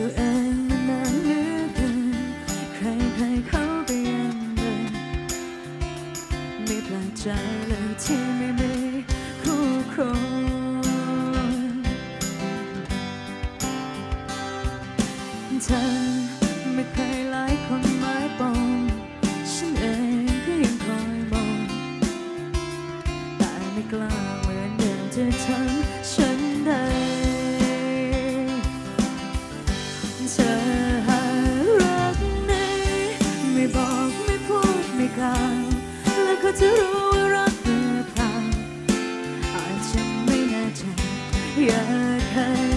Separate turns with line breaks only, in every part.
ตัวเองมานานเหลือเกินใครใครเขาก็ยังเดินไม่แปลกใจเลยที่ไม่มีคู่ครองเธอไม่เคยหลายคนหมายปอง ฉันเองก็ยังคอยมอง แต่ไม่กล้าเหมือนเดิมจะทำฉัน ไม่บอกไม่พูดไม่กล่าว แล้วเขาจะรู้ว่ารักเธอเปล่าอาจจะไม่แน่ใจอยากให้เขา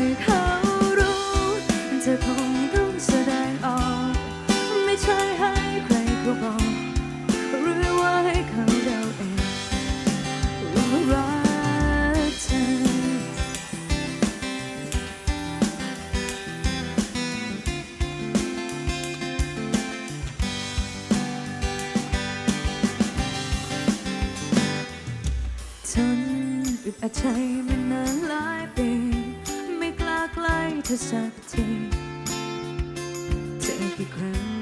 ดอัดใจมานานหลายปี ไม่กล้าใกล้เธอสักที เจอกี่ครั้งก็ยัง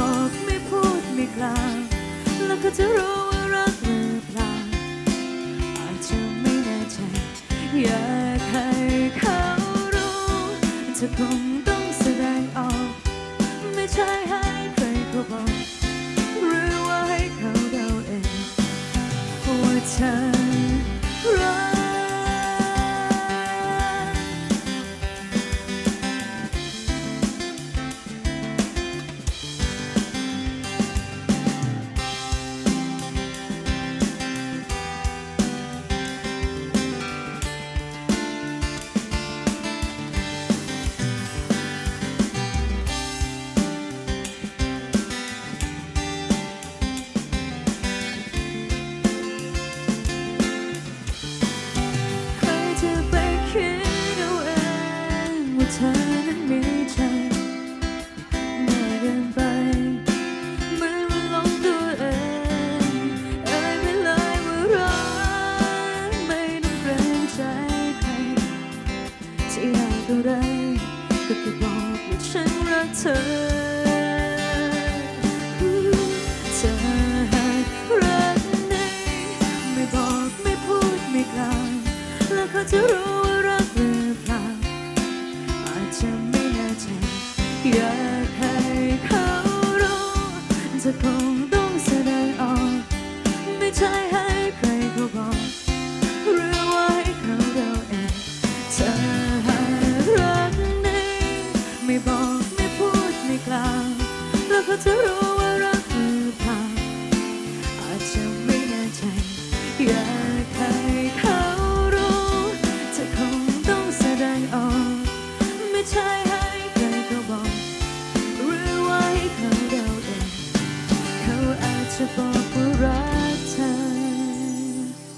บอกไม่พูดไม่กล่าวแล้วก็จะรู้ว่ารักหรือเปล่าอาจจะไม่แน่ใจอยากให้เขารู้เธอคงต้องแสดงออก ไม่ใช่ให้ใครเขาบอก หรือว่าให้เขาเดาเองว่าเเธอนั้นมีใจง่ายเกินไปเหมือนมันหลงตัวเองเอ่ยไปเลยว่ารักไม่ต้องเกรงใจใครที่อยากอะไรก็แค่บอกว่าฉันรักเธอเธอหากรักไหนไม่บอกไม่พูดไม่กลาวแล้วเขาจะรู้ ไม่แน่ใจอยากให้เขารู้เธอคงต้องแสดงออก ไม่ใช่ให้ใครเขาบอกหรือว่าให้เขาเดาเองเธอหากรักไหนไม่บอกไม่พูดไม่กล่าวแล้วเขาจะรู้ว่ารักหรือเปล่าอาจจะไม่แน่ใจอยาก